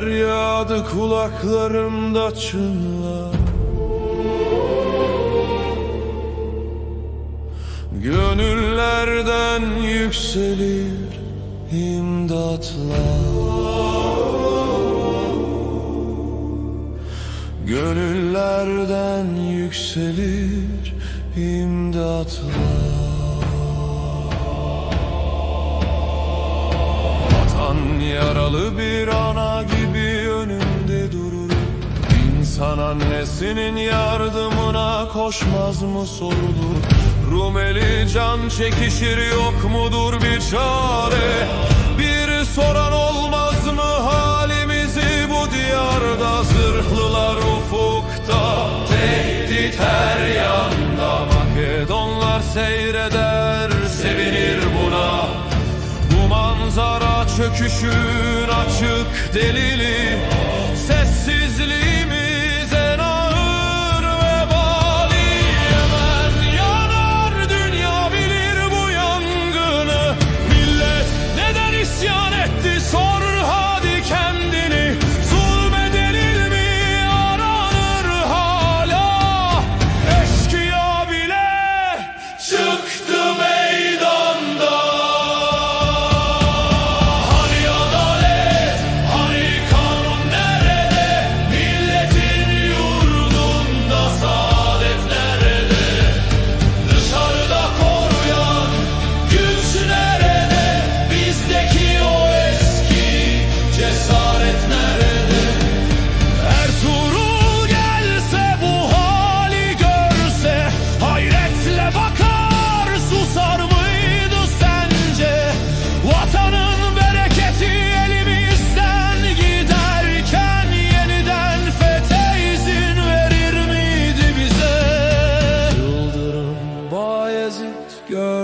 Feryadı kulaklarımda çınlar Gönüllerden yükselir imdatlar. Gönüllerden yükselir imdatlar. Vatan yaralı bir ana İnsan annesinin yardımına koşmaz mı sorulur? Rumeli can çekişir yok mudur bir çare? Bir soran olmaz mı halimizi bu diyarda? Zırhlılar ufukta tehdit her yanda. Makedonlar seyreder sevinir buna. Bu manzara çöküşün açık delili. Sessizliğimiz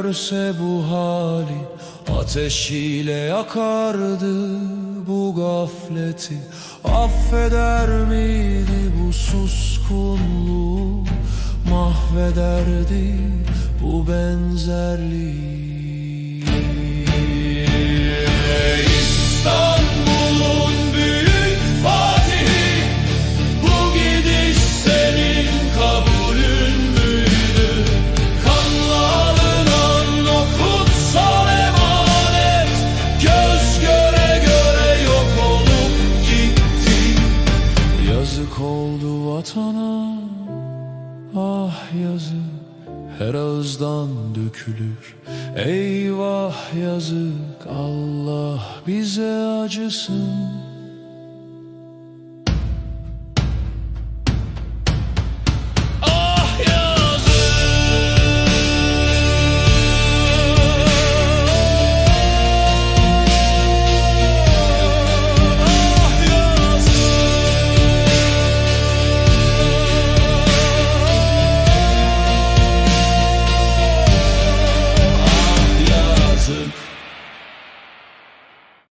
görse bu hali Ateşiyle yakardı bu gafleti. Affeder miydi bu suskunluğu? Mahvederdi bu benzerliği vatana Ah yazık her ağızdan dökülür. Eyvah yazık Allah bize acısın